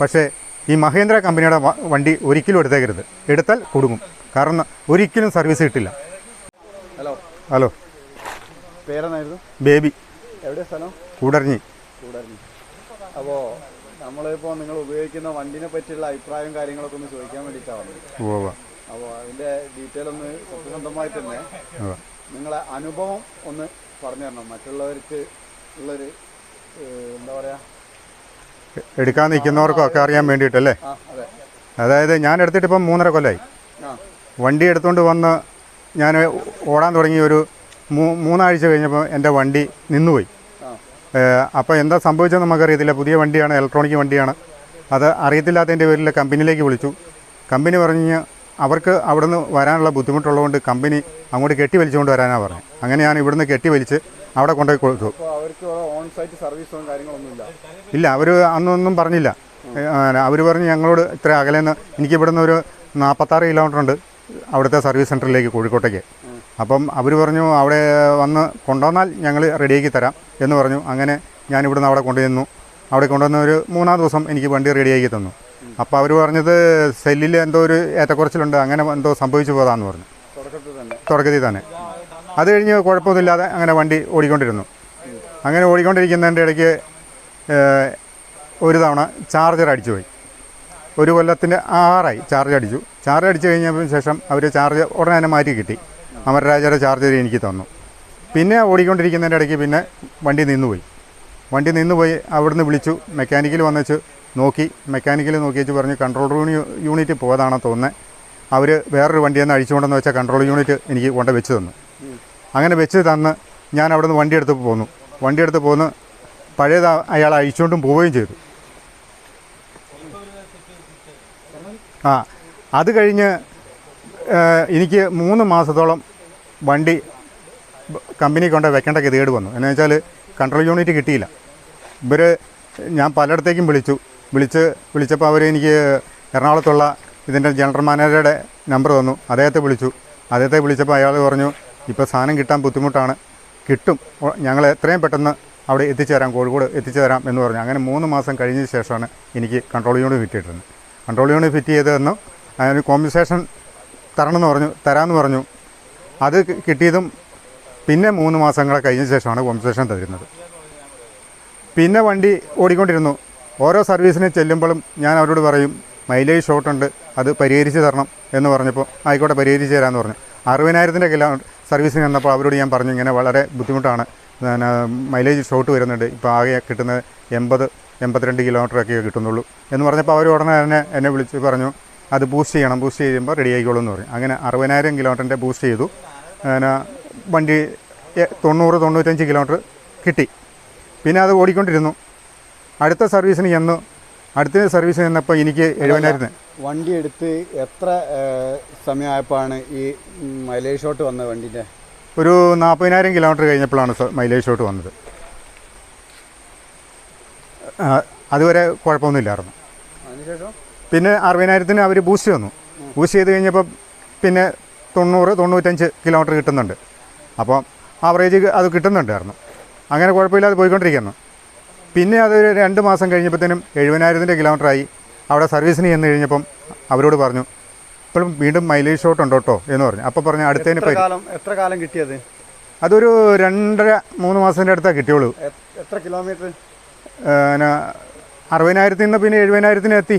പക്ഷേ ഈ മഹേന്ദ്ര കമ്പനിയുടെ വണ്ടി ഒരിക്കലും എടുത്തേക്കരുത്. എടുത്താൽ കുടുങ്ങും. കാരണം ഒരിക്കലും സർവീസ് കിട്ടില്ല. ഹലോ. ഹലോ. പേരെന്നായിരുന്നു? ബേബി. എവിടെ സ്ഥലം? കൂടറിഞ്ഞി കൂടായിരുന്നു അപ്പോൾ നമ്മളിപ്പോൾ നിങ്ങൾ ഉപയോഗിക്കുന്ന വണ്ടിനെ പറ്റിയുള്ള അഭിപ്രായവും കാര്യങ്ങളൊക്കെ ഒന്ന് ചോദിക്കാൻ വേണ്ടിട്ടാണ് അപ്പോൾ അതിന്റെ ഡീറ്റെയിൽ ഒന്ന് തന്നെ. നിങ്ങളെ അനുഭവം ഒന്ന് പറഞ്ഞു തരണം മറ്റുള്ളവർക്ക് ഉള്ളൊരു എന്താ പറയുക എടുക്കാൻ നിൽക്കുന്നവർക്കും ഒക്കെ അറിയാൻ വേണ്ടിയിട്ടല്ലേ? അതായത് ഞാൻ എടുത്തിട്ട് ഇപ്പം മൂന്നര കൊല്ലമായി വണ്ടി എടുത്തുകൊണ്ട് വന്ന് ഞാൻ ഓടാൻ തുടങ്ങി ഒരു മൂ മൂന്നാഴ്ച കഴിഞ്ഞപ്പോൾ എന്റെ വണ്ടി നിന്നുപോയി. അപ്പോൾ എന്താ സംഭവിച്ചത് നമുക്കറിയത്തില്ല. പുതിയ വണ്ടിയാണ് ഇലക്ട്രോണിക് വണ്ടിയാണ്. അത് അറിയത്തില്ലാത്തതിന്റെ പേരിൽ കമ്പനിയിലേക്ക് വിളിച്ചു. കമ്പനി പറഞ്ഞ് അവർക്ക് അവിടുന്ന് വരാനുള്ള ബുദ്ധിമുട്ടുള്ളതുകൊണ്ട് കമ്പനി അങ്ങോട്ട് കെട്ടി വലിച്ചുകൊണ്ട് വരാനാണ് പറഞ്ഞത്. അങ്ങനെ ഞാൻ ഇവിടുന്ന് കെട്ടി വലിച്ച് അവിടെ കൊണ്ടുപോയി കൊടുത്തു. അവർക്ക് ഓൺ സൈറ്റ് സർവീസും കാര്യങ്ങളൊന്നുമില്ല. ഇല്ല അവർ അന്നൊന്നും പറഞ്ഞില്ല. അവർ പറഞ്ഞ് ഞങ്ങളോട് ഇത്ര അകലെന്ന്. എനിക്ക് ഇവിടുന്ന് ഒരു നാൽപ്പത്താറ് കിലോമീറ്റർ ഉണ്ട് അവിടുത്തെ സർവീസ് സെന്ററിലേക്ക് കോഴിക്കോട്ടേക്ക്. അപ്പം അവർ പറഞ്ഞു അവിടെ വന്ന് കൊണ്ടുവന്നാൽ ഞങ്ങൾ റെഡിയാക്കി തരാം എന്ന് പറഞ്ഞു. അങ്ങനെ ഞാൻ ഇവിടുന്ന് അവിടെ കൊണ്ടുവന്നു അവിടെ കൊണ്ടുവന്ന ഒരു മൂന്നാം ദിവസം എനിക്ക് വണ്ടി റെഡിയാക്കി തന്നു. അപ്പോൾ അവർ പറഞ്ഞത് സെല്ലിൽ എന്തോ ഒരു ഏറ്റക്കുറച്ചിലുണ്ട് അങ്ങനെ എന്തോ സംഭവിച്ചു പോകാമെന്ന് പറഞ്ഞു. തുടക്കത്തിൽ തന്നെ. അത് കഴിഞ്ഞ് കുഴപ്പമൊന്നുമില്ലാതെ അങ്ങനെ വണ്ടി ഓടിക്കൊണ്ടിരുന്നു. അങ്ങനെ ഓടിക്കൊണ്ടിരിക്കുന്നതിന്റെ ഇടയ്ക്ക് ഒരു തവണ ചാർജർ അടിച്ചു പോയി. ഒരു കൊല്ലത്തിന്റെ ആറായി ചാർജ് അടിച്ചു. ചാർജ് അടിച്ചു കഴിഞ്ഞതിന് ശേഷം അവർ ചാർജ് ഉടനെ തന്നെ മാറ്റി കിട്ടി. അമരരാജയുടെ ചാർജർ എനിക്ക് തന്നു. പിന്നെ ഓടിക്കൊണ്ടിരിക്കുന്നതിന്റെ ഇടയ്ക്ക് പിന്നെ വണ്ടി നിന്നുപോയി. വണ്ടി നിന്നുപോയി അവിടുന്ന് വിളിച്ചു. മെക്കാനിക്കിൽ വന്നേച്ച് നോക്കി. മെക്കാനിക്കിൽ നോക്കി വെച്ച് പറഞ്ഞു കൺട്രോൾ യൂണിറ്റ് പോയതാണെന്ന് തോന്നുന്നത് അവർ വേറൊരു വണ്ടി തന്നെ അഴിച്ചുകൊണ്ടെന്ന് വെച്ചാൽ കൺട്രോൾ യൂണിറ്റ് എനിക്ക് കൊണ്ട് വെച്ച് തന്നു. അങ്ങനെ വെച്ച് തന്ന് ഞാൻ അവിടെ നിന്ന് വണ്ടിയെടുത്ത് പോന്നു. വണ്ടിയെടുത്ത് പോന്ന് പഴയത് അയാൾ അഴിച്ചുകൊണ്ടും പോവുകയും ചെയ്തു. ആ അത് കഴിഞ്ഞ് എനിക്ക് മൂന്ന് മാസത്തോളം വണ്ടി കമ്പനി കൊണ്ട് വെക്കേണ്ട ഗതികേട് വന്നു. എന്നു വെച്ചാൽ കൺട്രോൾ യൂണിറ്റ് കിട്ടിയില്ല. ഇവർ ഞാൻ പലയിടത്തേക്കും വിളിച്ചു. വിളിച്ച് വിളിച്ചപ്പോൾ അവർ എനിക്ക് എറണാകുളത്തുള്ള ഇതിന്റെ ജനറൽ മാനേജറുടെ നമ്പർ തന്നു. അദ്ദേഹത്തെ വിളിച്ചു. അദ്ദേഹത്തെ വിളിച്ചപ്പോൾ അയാൾ പറഞ്ഞു ഇപ്പോൾ സാധനം കിട്ടാൻ ബുദ്ധിമുട്ടാണ്. കിട്ടും. ഞങ്ങൾ എത്രയും പെട്ടെന്ന് അവിടെ എത്തിച്ചു തരാം കോഴിക്കോട് എത്തിച്ചു തരാം എന്ന് പറഞ്ഞു. അങ്ങനെ മൂന്ന് മാസം കഴിഞ്ഞ ശേഷമാണ് എനിക്ക് കൺട്രോൾ യൂണിറ്റ് കിട്ടിയിട്ടുണ്ട് കൺട്രോൾ യൂണിറ്റ് ഫിറ്റ് ചെയ്ത് തന്നു അതിന് കോമ്പൻസേഷൻ തരണമെന്ന് പറഞ്ഞു തരാമെന്ന് പറഞ്ഞു. അത് കിട്ടിയതും പിന്നെ മൂന്ന് മാസങ്ങളെ കഴിഞ്ഞ ശേഷമാണ് കോമ്പൻസേഷൻ തരുന്നത്. പിന്നെ വണ്ടി ഓടിക്കൊണ്ടിരുന്നു. ഓരോ സർവീസിന് ചെല്ലുമ്പോഴും ഞാൻ അവരോട് പറയും മൈലേജ് ഷോർട്ടുണ്ട് അത് പരിഹരിച്ച് തരണം എന്ന് പറഞ്ഞപ്പോൾ ആയിക്കോട്ടെ പരിഹരിച്ച് തരാമെന്ന് പറഞ്ഞു. അറുപതിനായിരത്തിന്റെ കിലോ സർവീസിന് വന്നപ്പോൾ അവരോട് ഞാൻ പറഞ്ഞു ഇങ്ങനെ വളരെ ബുദ്ധിമുട്ടാണ്. പിന്നെ മൈലേജ് ഷോട്ട് വരുന്നുണ്ട്. ഇപ്പോൾ ആകെ കിട്ടുന്നത് എൺപത് എൺപത്തിരണ്ട് കിലോമീറ്ററൊക്കെ കിട്ടുന്നുള്ളൂ. എന്ന് പറഞ്ഞപ്പോൾ അവർ ഉടനെ തന്നെ എന്നെ വിളിച്ച് പറഞ്ഞു അത് ബൂസ്റ്റ് ചെയ്യണം ബൂസ്റ്റ് ചെയ്യുമ്പോൾ റെഡി ആയിക്കോളും എന്ന് പറയും അങ്ങനെ അറുപതിനായിരം കിലോമീറ്ററിന്റെ ബൂസ്റ്റ് ചെയ്തു. പിന്നെ വണ്ടി തൊണ്ണൂറ് തൊണ്ണൂറ്റഞ്ച് കിലോമീറ്റർ കിട്ടി. പിന്നെ അത് ഓടിക്കൊണ്ടിരുന്നു. അടുത്ത സർവീസിന് ചെന്നു. അടുത്ത സർവീസ് ചെന്നപ്പോൾ എനിക്ക് എഴുപതിനായിരത്തിന്. വണ്ടി എടുത്ത് എത്ര സമയമായപ്പോഴാണ് ഈ മൈലേജ് ഷോട്ട് വന്ന വണ്ടിന്റെ? ഒരു നാൽപ്പതിനായിരം കിലോമീറ്റർ കഴിഞ്ഞപ്പോഴാണ് മൈലേജ് ഷോട്ട് വന്നത്. അതുവരെ കുഴപ്പമൊന്നുമില്ലായിരുന്നു. പിന്നെ അറുപതിനായിരത്തിന് അവർ ബൂസ്റ്റ് തന്നു. ബൂസ്റ്റ് ചെയ്ത് കഴിഞ്ഞപ്പോൾ പിന്നെ തൊണ്ണൂറ് തൊണ്ണൂറ്റഞ്ച് കിലോമീറ്റർ കിട്ടുന്നുണ്ട്. അപ്പം ആവറേജ് അത് കിട്ടുന്നുണ്ടായിരുന്നു. അങ്ങനെ കുഴപ്പമില്ലാതെ പോയിക്കൊണ്ടിരിക്കുന്നു. പിന്നെ അതൊരു രണ്ട് മാസം കഴിഞ്ഞപ്പോഴത്തേനും എഴുപതിനായിരത്തിന്റെ കിലോമീറ്ററായി. അവിടെ സർവീസിന് ചെന്ന് കഴിഞ്ഞപ്പം അവരോട് പറഞ്ഞു ഇപ്പോഴും വീണ്ടും മൈലേജ് ഷോട്ട് ഉണ്ട് കേട്ടോ എന്ന് പറഞ്ഞു. അപ്പോൾ പറഞ്ഞു അടുത്തതിന് എത്ര കാലം എത്ര കാലം കിട്ടിയത്? അതൊരു രണ്ടര മൂന്ന് മാസത്തിന്റെ അടുത്താണ് കിട്ടിയുള്ളൂ. എത്ര കിലോമീറ്റർ? പിന്നെ അറുപതിനായിരത്തിൽ നിന്ന് പിന്നെ എഴുപതിനായിരത്തിന് എത്തി.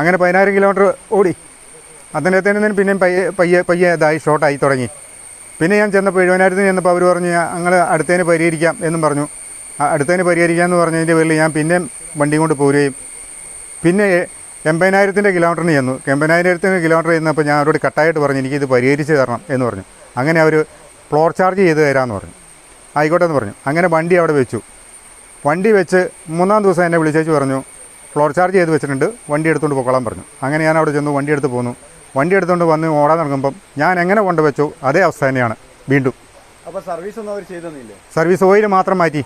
അങ്ങനെ പതിനായിരം കിലോമീറ്റർ ഓടി. അതിനകത്തേനും പിന്നെയും പയ്യെ പയ്യെ പയ്യെ ഇതായി ഷോർട്ടായി തുടങ്ങി. പിന്നെ ഞാൻ ചെന്നപ്പോൾ എഴുപതിനായിരത്തിന് ചെന്നപ്പോൾ അവർ പറഞ്ഞു ഞങ്ങൾ അടുത്തതിന് പരിഹരിക്കാം എന്നും പറഞ്ഞു. അടുത്തതിന് പരിഹരിക്കാം എന്ന് പറഞ്ഞതിന്റെ പേരിൽ ഞാൻ പിന്നെയും വണ്ടിയും കൊണ്ട് പോരുകയും. പിന്നെ എൺപതിനായിരത്തിന്റെ കിലോമീറ്ററിന് ചെന്നു. എൺപതിനായിരത്തിന് കിലോമീറ്റർ ചെന്നപ്പോൾ ഞാൻ അവരോട് കട്ടായിട്ട് പറഞ്ഞു എനിക്കിത് പരിഹരിച്ച് തരണം എന്ന് പറഞ്ഞു. അങ്ങനെ അവർ ഫ്ലോർ ചാർജ് ചെയ്ത് തരാമെന്ന് പറഞ്ഞു. ആയിക്കോട്ടെ എന്ന് പറഞ്ഞു. അങ്ങനെ വണ്ടി അവിടെ വെച്ചു. വണ്ടി വെച്ച് മൂന്നാം ദിവസം എന്നെ വിളിച്ചേച്ച് പറഞ്ഞു ഫ്ലോർ ചാർജ് ചെയ്ത് വെച്ചിട്ടുണ്ട് വണ്ടി എടുത്തുകൊണ്ട് പോക്കോളാൻ പറഞ്ഞു. അങ്ങനെ ഞാൻ അവിടെ ചെന്നു വണ്ടി എടുത്ത് പോന്നു. വണ്ടി എടുത്തുകൊണ്ട് വന്ന് ഓടാൻ തുടങ്ങുമ്പം ഞാൻ എങ്ങനെ കൊണ്ടുവച്ചു അതേ അവസ്ഥ തന്നെയാണ് വീണ്ടും. അപ്പോൾ സർവീസ് ഒന്നും അവർ ചെയ്തെന്നില്ലേ സർവീസ് ഓയിൽ മാത്രം മാറ്റി.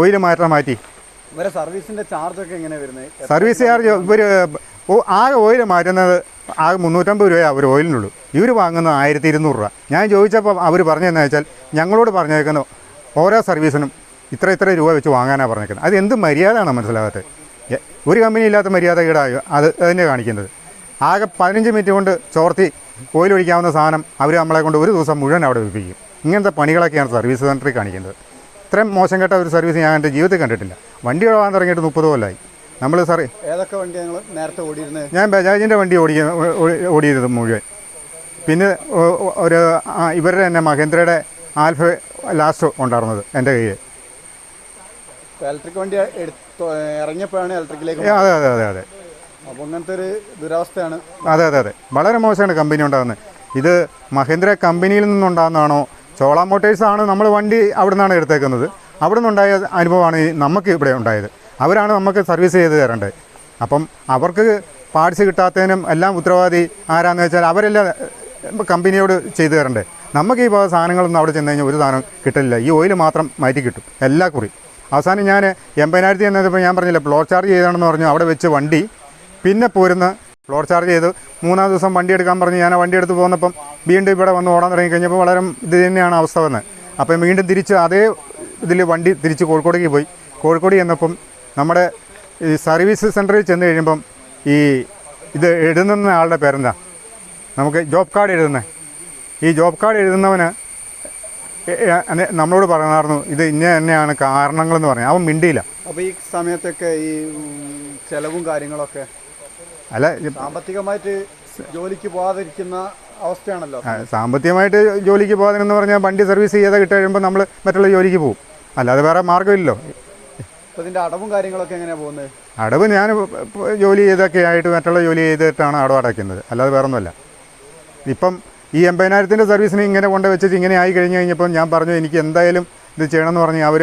ഓയിൽ മാറ്റാൻ മാറ്റി. ഇവരെ സർവീസിന്റെ ചാർജ് ഒക്കെ എങ്ങനെ വരുന്നത് സർവീസ് ചാർജ് ഇവർ ആകെ ഓയിൽ മാറ്റുന്നത് ആകെ മുന്നൂറ്റമ്പത് രൂപയാണ് ഒരു ഓയിലിനുള്ളൂ. ഇവർ വാങ്ങുന്നത് ആയിരത്തി ഇരുന്നൂറ് രൂപ. ഞാൻ ചോദിച്ചപ്പോൾ അവർ പറഞ്ഞതെന്ന് വെച്ചാൽ ഞങ്ങളോട് പറഞ്ഞേക്കുന്ന ഓരോ സർവീസിനും ഇത്ര ഇത്ര രൂപ വെച്ച് വാങ്ങാനാണ് പറഞ്ഞേക്കുന്നത്. അത് എന്ത് മര്യാദയാണ് മനസ്സിലാകാത്തത് ഒരു കമ്പനി ഇല്ലാത്ത മര്യാദ ഈടായോ അത് തന്നെ കാണിക്കുന്നത്. ആകെ പതിനഞ്ച് മിനിറ്റ് കൊണ്ട് ചോർത്തി ഓയിൽ ഒഴിക്കാവുന്ന സാധനം അവർ നമ്മളെ കൊണ്ട് ഒരു ദിവസം മുഴുവൻ അവിടെ വിൽപ്പിക്കും ഇങ്ങനത്തെ പണികളൊക്കെയാണ് സർവീസ് സെന്ററിൽ കാണിക്കുന്നത്. ഇത്രയും മോശം കേട്ട ഒരു സർവീസ് ഞാൻ എന്റെ ജീവിതത്തിൽ കണ്ടിട്ടില്ല. വണ്ടി ഓടാൻ തുടങ്ങിയിട്ട് മുപ്പത് കൊല്ലമായി നമ്മൾ സാറേ ഏതൊക്കെ വണ്ടി ഞങ്ങൾ നേരത്തെ ഓടിയിരുന്നത് ഞാൻ ബജാജിന്റെ വണ്ടി ഓടി ഓടിയിരുന്നത് മുഴുവൻ. പിന്നെ ഒരു ഇവരുടെ തന്നെ മഹേന്ദ്രയുടെ ആൽഫ ലാസ്റ്റ് ഉണ്ടായിരുന്നത് എന്റെ കയ്യിൽ. ഇലക്ട്രിക് വണ്ടി ഇറങ്ങിയപ്പോഴാണ് ഇലക്ട്രിക്കിലേക്ക് അതെ അതെ അതെ അതെ. അപ്പോൾ അങ്ങനത്തെ ഒരു ദുരവസ്ഥയാണ്. അതെ അതെ അതെ. വളരെ മോശമാണ് കമ്പനി ഉണ്ടാകുന്നത്. ഇത് മഹേന്ദ്ര കമ്പനിയിൽ നിന്നുണ്ടാകുന്നതാണോ ചോള മോട്ടേഴ്സാണ് നമ്മൾ വണ്ടി അവിടെ നിന്നാണ് എടുത്തേക്കുന്നത്. അവിടെ നിന്നുണ്ടായ അനുഭവമാണ് നമുക്ക് ഇവിടെ ഉണ്ടായത്. അവരാണ് നമുക്ക് സർവീസ് ചെയ്ത് തരേണ്ടത് അപ്പം അവർക്ക് പാർട്സ് കിട്ടാത്തതിനും എല്ലാം ഉത്തരവാദി ആരാന്ന് വെച്ചാൽ അവരെല്ലാം കമ്പനിയോട് ചെയ്തു തരണ്ടേ. നമുക്ക് ഈ വക സാധനങ്ങളൊന്നും അവിടെ ചെന്ന് കഴിഞ്ഞാൽ ഒരു സാധനം കിട്ടില്ല ഈ ഓയിൽ മാത്രം മാറ്റി കിട്ടും. എല്ലാ കുറി. അവസാനം ഞാൻ എൺപതിനായിരത്തി എന്നപ്പോൾ ഞാൻ പറഞ്ഞില്ല ഫ്ലോർ ചാർജ് ചെയ്താണെന്ന് പറഞ്ഞു. അവിടെ വെച്ച് വണ്ടി. പിന്നെ പോരുന്ന ഫ്ലോർ ചാർജ് ചെയ്ത് മൂന്നാം ദിവസം വണ്ടി എടുക്കാൻ പറഞ്ഞ് ഞാൻ വണ്ടി എടുത്ത് പോകുന്നപ്പം വീണ്ടും ഇവിടെ വന്ന് ഓടാൻ തുടങ്ങി കഴിഞ്ഞപ്പോൾ വളരെ ഇത് തന്നെയാണ് അവസ്ഥ വന്നത് അപ്പം വീണ്ടും തിരിച്ച് അതേ ഇതിൽ വണ്ടി തിരിച്ച് കോഴിക്കോടേക്ക് പോയി. കോഴിക്കോട് ചെന്നപ്പം നമ്മുടെ ഈ സർവീസ് സെന്ററിൽ ചെന്ന് കഴിയുമ്പം ഈ ഇത് എഴുതുന്ന ആളുടെ പേരെന്താ? നമുക്ക് ജോബ് കാർഡ് എഴുതുന്നത് ഈ ജോബ് കാർഡ് എഴുതുന്നവന് നമ്മളോട് പറഞ്ഞായിരുന്നു ഇത് ഇന്ന തന്നെയാണ് കാരണങ്ങളെന്ന് പറഞ്ഞു. അവൻ മിണ്ടിയില്ല. അപ്പോൾ ഈ സമയത്തൊക്കെ ഈ ചിലവും കാര്യങ്ങളൊക്കെ അല്ല സാമ്പത്തികമായിട്ട് ജോലിക്ക് പോകാതിരിക്കുന്ന അവസ്ഥയാണല്ലോ. സാമ്പത്തികമായിട്ട് ജോലിക്ക് പോകാതെന്ന് പറഞ്ഞാൽ വണ്ടി സർവീസ് ചെയ്യാതെ കിട്ടി കഴിയുമ്പോൾ നമ്മൾ മറ്റുള്ള ജോലിക്ക് പോകും അല്ലാതെ വേറെ മാർഗമില്ലല്ലോ. ഇതിന്റെ ഇതിന്റെ അടവും കാര്യങ്ങളൊക്കെ എങ്ങനെയാ പോകുന്നത്? അടവ് ഞാൻ ജോലി ചെയ്തൊക്കെ ആയിട്ട് മറ്റുള്ള ജോലി ചെയ്തിട്ടാണ് അടവ് അടയ്ക്കുന്നത്. അല്ലാതെ വേറെ ഒന്നുമല്ല ഇപ്പം ഈ എൺപതിനായിരത്തിന്റെ സർവീസിന് ഇങ്ങനെ കൊണ്ട് വെച്ചിട്ട് ഇങ്ങനെ ആയി കഴിഞ്ഞ് കഴിഞ്ഞപ്പോൾ ഞാൻ പറഞ്ഞു എനിക്ക് എന്തായാലും ഇത് ചെയ്യണമെന്ന് പറഞ്ഞ് അവർ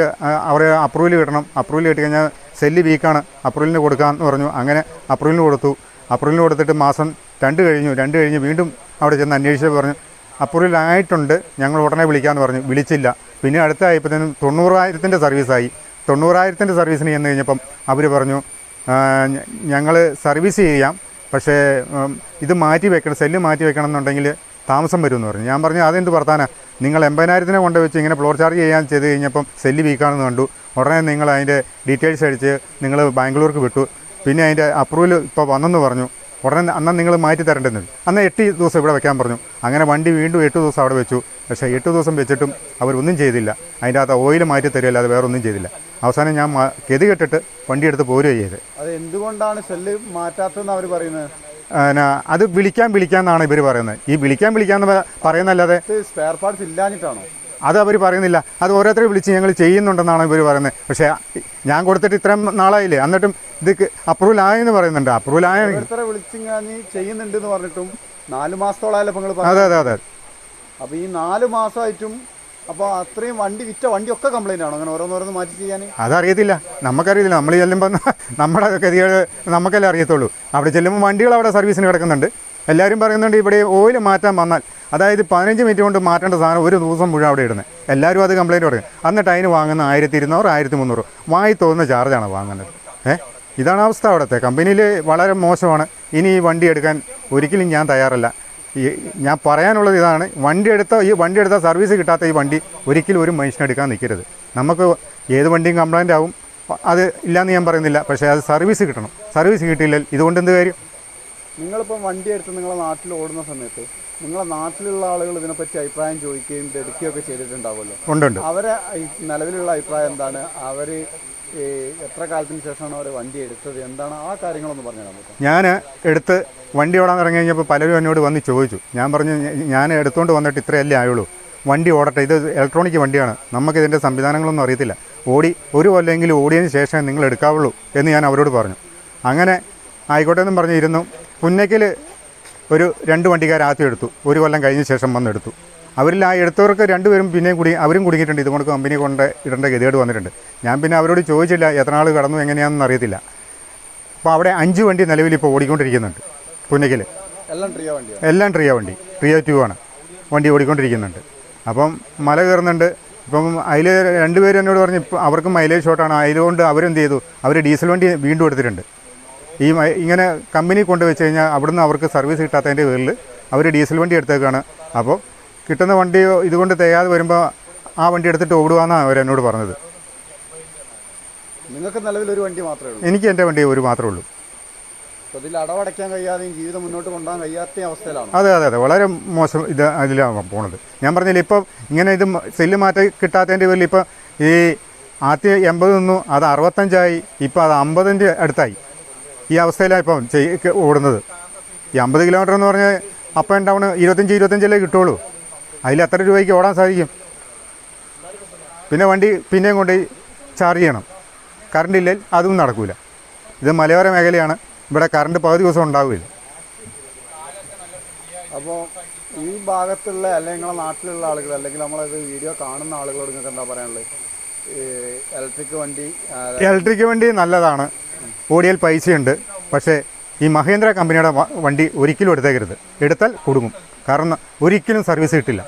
അവർ അപ്രൂവൽ കിട്ടണം. അപ്രൂവൽ കിട്ടി കഴിഞ്ഞാൽ സെല്ല് വീക്കാണ്. അപ്രൂവലിന് കൊടുക്കാമെന്ന് പറഞ്ഞു. അങ്ങനെ അപ്രൂവലിന് കൊടുത്തു. അപ്രൂവലിന് കൊടുത്തിട്ട് മാസം രണ്ട് കഴിഞ്ഞു. രണ്ട് കഴിഞ്ഞ് വീണ്ടും അവിടെ ചെന്ന് അന്വേഷിച്ച് പറഞ്ഞു അപ്രൂവൽ ആയിട്ടുണ്ട് ഞങ്ങൾ ഉടനെ വിളിക്കാമെന്ന് പറഞ്ഞു. വിളിച്ചില്ല. പിന്നെ അടുത്ത ആയപ്പോഴത്തേനും തൊണ്ണൂറായിരത്തിന്റെ സർവീസായി. തൊണ്ണൂറായിരത്തിന്റെ സർവീസിന് ചെന്ന് കഴിഞ്ഞപ്പം അവർ പറഞ്ഞു ഞങ്ങൾ സർവീസ് ചെയ്യാം. പക്ഷേ ഇത് മാറ്റി വെക്കണം. സെല്ല് മാറ്റി വെക്കണം എന്നുണ്ടെങ്കിൽ താമസം വരുമെന്ന് പറഞ്ഞു. ഞാൻ പറഞ്ഞു അതെന്ത് വർത്താനാ? നിങ്ങൾ എൺപതിനായിരത്തിനെ കൊണ്ട് വെച്ച് ഇങ്ങനെ ഫ്ലോർ ചാർജ് ചെയ്യാൻ ചെയ്ത് കഴിഞ്ഞപ്പം സെല്ല് വീക്കാണെന്ന് കണ്ടു. ഉടനെ നിങ്ങൾ അതിന്റെ ഡീറ്റെയിൽസ് അടിച്ച് നിങ്ങൾ ബാംഗ്ലൂർക്ക് വിട്ടു. പിന്നെ അതിന്റെ അപ്രൂവൽ ഇപ്പോൾ വന്നെന്ന് പറഞ്ഞു. ഉടനെ അന്ന് നിങ്ങൾ മാറ്റി തരേണ്ടെന്ന് അന്ന് എട്ട് ദിവസം ഇവിടെ വെക്കാൻ പറഞ്ഞു. അങ്ങനെ വണ്ടി വീണ്ടും എട്ട് ദിവസം അവിടെ വെച്ചു. പക്ഷേ എട്ട് ദിവസം വെച്ചിട്ടും അവരൊന്നും ചെയ്തില്ല. അതിന്റെ അകത്ത് ഓയിൽ മാറ്റി തരികയല്ലാതെ വേറെ ഒന്നും ചെയ്തില്ല. അവസാനം ഞാൻ കെതി കെട്ടിട്ട് വണ്ടി എടുത്ത് പോരുക ചെയ്ത് അത് എന്തുകൊണ്ടാണ് സെല്ല് മാറ്റാത്തതെന്ന് അവർ പറയുന്നത്? പിന്നെ അത് വിളിക്കാൻ വിളിക്കാമെന്നാണ് ഇവർ പറയുന്നത്. ഈ വിളിക്കാൻ വിളിക്കാമെന്ന് പറയുന്നല്ലാതെ സ്പെയർ പാർട്സ് ഇല്ലാഞ്ഞിട്ടാണോ? അത് അവർ പറയുന്നില്ല. അത് ഓരോരുത്തരെ വിളിച്ച് ഞങ്ങൾ ചെയ്യുന്നുണ്ടെന്നാണ് ഇവർ പറയുന്നത്. പക്ഷേ ഞാൻ കൊടുത്തിട്ട് ഇത്രയും നാളായില്ലേ? എന്നിട്ടും ഇത് അപ്രൂവൽ ആയെന്ന് പറയുന്നുണ്ട്. അപ്രൂവൽ ആയ ചെയ്യുന്നുണ്ട് എന്ന് പറഞ്ഞിട്ടും നാല് നിങ്ങൾ അതെ അതെ അതെ. അപ്പോൾ ഈ നാല് മാസമായിട്ടും അപ്പോൾ അത്രയും വണ്ടി വിറ്റ വണ്ടി ഒക്കെ കംപ്ലൈന്റ് ആണോ? അങ്ങനെ ഓരോന്നോരോന്ന് മാറ്റി ചെയ്യാൻ അതറിയത്തില്ല. നമുക്കറിയത്തില്ല. നമ്മൾ ചെല്ലുമ്പോൾ നമ്മുടെ ഗതികൾ നമുക്കല്ലേ അറിയത്തുള്ളൂ. അവിടെ ചെല്ലുമ്പോൾ വണ്ടികൾ അവിടെ സർവീസിന് കിടക്കുന്നുണ്ട്. എല്ലാവരും പറയുന്നുണ്ട് ഇവിടെ ഓയിൽ മാറ്റാൻ വന്നാൽ അതായത് പതിനഞ്ച് മിനിറ്റ് കൊണ്ട് മാറ്റേണ്ട സാധനം ഒരു ദിവസം മുഴുവൻ അവിടെ ഇടുന്നത് എല്ലാവരും അത് കംപ്ലയിന്റ് പറയും. എന്നിട്ട് അതിന് വാങ്ങുന്ന ആയിരത്തി ഇരുന്നൂറ് ആയിരത്തി മുന്നൂറ് വായി തോന്നുന്ന ചാർജാണ് വാങ്ങുന്നത്. ഏ? ഇതാണ് അവസ്ഥ അവിടുത്തെ. കമ്പനിയിൽ വളരെ മോശമാണ്. ഇനി ഈ വണ്ടി എടുക്കാൻ ഒരിക്കലും ഞാൻ തയ്യാറല്ല. ഈ ഞാൻ പറയാനുള്ളത് ഇതാണ്. വണ്ടി എടുത്ത ഈ വണ്ടി എടുത്ത സർവീസ് കിട്ടാത്ത ഈ വണ്ടി ഒരിക്കലും ഒരു മനുഷ്യനെടുക്കാൻ നിൽക്കരുത്. നമുക്ക് ഏത് വണ്ടിയും കംപ്ലൈന്റ് ആവും. അത് ഇല്ലയെന്ന് ഞാൻ പറയുന്നില്ല. പക്ഷേ അത് സർവീസ് കിട്ടണം. സർവീസ് കിട്ടിയില്ലെങ്കിൽ ഇതുകൊണ്ട് എന്ത് കാര്യം? നിങ്ങളിപ്പം വണ്ടി എടുത്ത് നിങ്ങളെ നാട്ടിൽ ഓടുന്ന സമയത്ത് നിങ്ങളെ നാട്ടിലുള്ള ആളുകൾ ഇതിനെപ്പറ്റി അഭിപ്രായം ചോദിക്കുകയും എടുക്കുകയൊക്കെ ചെയ്തിട്ടുണ്ടാവുമല്ലോ. ഉണ്ടുണ്ട് അവരെ നിലവിലുള്ള അഭിപ്രായം എന്താണ്? അവർ എത്ര കാലത്തിന് ശേഷമാണ് അവർ വണ്ടി എടുത്തത്? എന്താണ്? ആ കാര്യങ്ങളൊന്ന് പറഞ്ഞു ഞാൻ എടുത്ത് വണ്ടി ഓടാൻ ഇറങ്ങി കഴിഞ്ഞപ്പോൾ പലരും എന്നോട് വന്ന് ചോദിച്ചു. ഞാൻ പറഞ്ഞു ഞാൻ എടുത്തുകൊണ്ട് വന്നിട്ട് ഇത്രയല്ലേ ആയുള്ളൂ. വണ്ടി ഓടട്ടെ. ഇത് ഇലക്ട്രോണിക് വണ്ടിയാണ്. നമുക്ക് ഇതിന്റെ സംവിധാനങ്ങളൊന്നും അറിയത്തില്ല. ഓടി ഒരു കൊല്ലെങ്കിലും ഓടിയതിന് ശേഷമേ നിങ്ങൾ എടുക്കാവുള്ളൂ എന്ന് ഞാൻ അവരോട് പറഞ്ഞു. അങ്ങനെ ആയിക്കോട്ടെ എന്നും പറഞ്ഞിരുന്നു പുന്നയ്ക്കൽ ഒരു രണ്ട് വണ്ടിക്കാർ ആദ്യം എടുത്തു. ഒരു കൊല്ലം കഴിഞ്ഞ ശേഷം വന്നെടുത്തു അവരിൽ ആ എടുത്തവർക്ക് രണ്ടുപേരും പിന്നെയും കൂടി അവരും കുടുങ്ങിയിട്ടുണ്ട്. ഇതുകൊണ്ട് കമ്പനി കൊണ്ട് ഇടേണ്ട ഗതികേട് വന്നിട്ടുണ്ട്. ഞാൻ പിന്നെ അവരോട് ചോദിച്ചില്ല എത്ര നാൾ കടന്നു എങ്ങനെയാണെന്ന് അറിയത്തില്ല. അപ്പോൾ അവിടെ അഞ്ച് വണ്ടി നിലവിൽ ഇപ്പോൾ ഓടിക്കൊണ്ടിരിക്കുന്നുണ്ട് പുന്നയ്ക്കൽ എല്ലാം ട്രിയ വണ്ടിയാണ് എല്ലാം ട്രിയ വണ്ടി. ട്രിയ ടു ആണ്. വണ്ടി ഓടിക്കൊണ്ടിരിക്കുന്നുണ്ട്. അപ്പം മല കയറുന്നുണ്ട്. ഇപ്പം അതിൽ രണ്ടുപേരും എന്നോട് പറഞ്ഞു ഇപ്പം അവർക്ക് മൈലേജ് ഷോട്ടാണ് അതിലുകൊണ്ട് അവരെന്ത് ചെയ്തു? അവർ ഡീസൽ വണ്ടി വീണ്ടും എടുത്തിട്ടുണ്ട്. ഈ ഇങ്ങനെ കമ്പനി കൊണ്ട് വെച്ച് കഴിഞ്ഞാൽ അവിടുന്ന് അവർക്ക് സർവീസ് കിട്ടാത്തതിന്റെ പേരിൽ അവർ ഡീസൽ വണ്ടി എടുത്തേക്കാണ്. അപ്പോൾ കിട്ടുന്ന വണ്ടി ഇതുകൊണ്ട് തികയാതെ വരുമ്പോൾ ആ വണ്ടി എടുത്തിട്ട് ഓടുവാന്നാണ് അവരെന്നോട് പറഞ്ഞത്. നിങ്ങൾക്ക് നിലവിൽ ഒരു വണ്ടി മാത്രമേ ഉള്ളൂ? എനിക്ക് എന്റെ വണ്ടി ഒരു മാത്രമേ ഉള്ളൂ. അതിൽ ഇതിൽ അടവടയ്ക്കാൻ കഴിയാതെയും ജീവിതം മുന്നോട്ട് കൊണ്ടുപോകാൻ കഴിയാത്ത അവസ്ഥയിലാണ്. അതെ അതെ അതെ. വളരെ മോശം ഇത് അതിലാണ് പോണത്. ഞാൻ പറഞ്ഞില്ല ഇപ്പം ഇങ്ങനെ ഇത് സെല്ല് മാറ്റി കിട്ടാത്തതിന്റെ പേരിൽ ഇപ്പം ഈ ആദ്യം എൺപത് നിന്നു അത് അറുപത്തഞ്ചായി ഇപ്പം അത് അമ്പതിന്റെ അടുത്തായി. ഈ അവസ്ഥയിലാണ് ഇപ്പം ഓടുന്നത്. ഈ അമ്പത് കിലോമീറ്റർ എന്ന് പറഞ്ഞാൽ അപ്പ് ആൻഡ് ഡൗൺ ഇരുപത്തഞ്ച് ഇരുപത്തഞ്ചല്ലേ കിട്ടുള്ളൂ. അതിൽ എത്ര രൂപയ്ക്ക് ഓടാൻ സാധിക്കും? പിന്നെ വണ്ടി പിന്നെയും കൊണ്ട് ചാർജ് ചെയ്യണം. കറണ്ട് ഇല്ലെങ്കിൽ അതും നടക്കില്ല ഇത് മലയോര മേഖലയാണ്. ഇവിടെ കറണ്ട് പകുതി ദിവസം ഉണ്ടാവില്ല. അപ്പോൾ ഈ ഭാഗത്തുള്ള അല്ലെങ്കിൽ നിങ്ങളുടെ നാട്ടിലുള്ള ആളുകൾ അല്ലെങ്കിൽ നമ്മളത് വീഡിയോ കാണുന്ന ആളുകളോട് നിങ്ങൾക്ക് എന്താ പറയാനുള്ളത്? ഇലക്ട്രിക് വണ്ടി നല്ലതാണ്. ഓടിയാൽ പൈസയുണ്ട്. പക്ഷേ ഈ മഹേന്ദ്ര കമ്പനിയുടെ വണ്ടി ഒരിക്കലും എടുത്തേക്കരുത്. എടുത്താൽ കുടുങ്ങും. കാരണം ഒരിക്കലും സർവീസ് കിട്ടില്ല.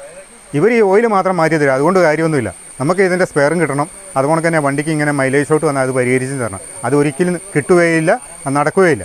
ഇവർ ഈ ഓയിൽ മാത്രം മാറ്റി തരും. അതുകൊണ്ട് കാര്യമൊന്നുമില്ല. നമുക്ക് ഇതിന്റെ സ്പെയറും കിട്ടണം. അതുകൊണ്ട് തന്നെ വണ്ടിക്ക് ഇങ്ങനെ മൈലേജ് ഷോട്ട് വന്നാൽ അത് പരിഹരിച്ചു തരണം. അത് ഒരിക്കലും കിട്ടുകയില്ല നടക്കുകയില്ല.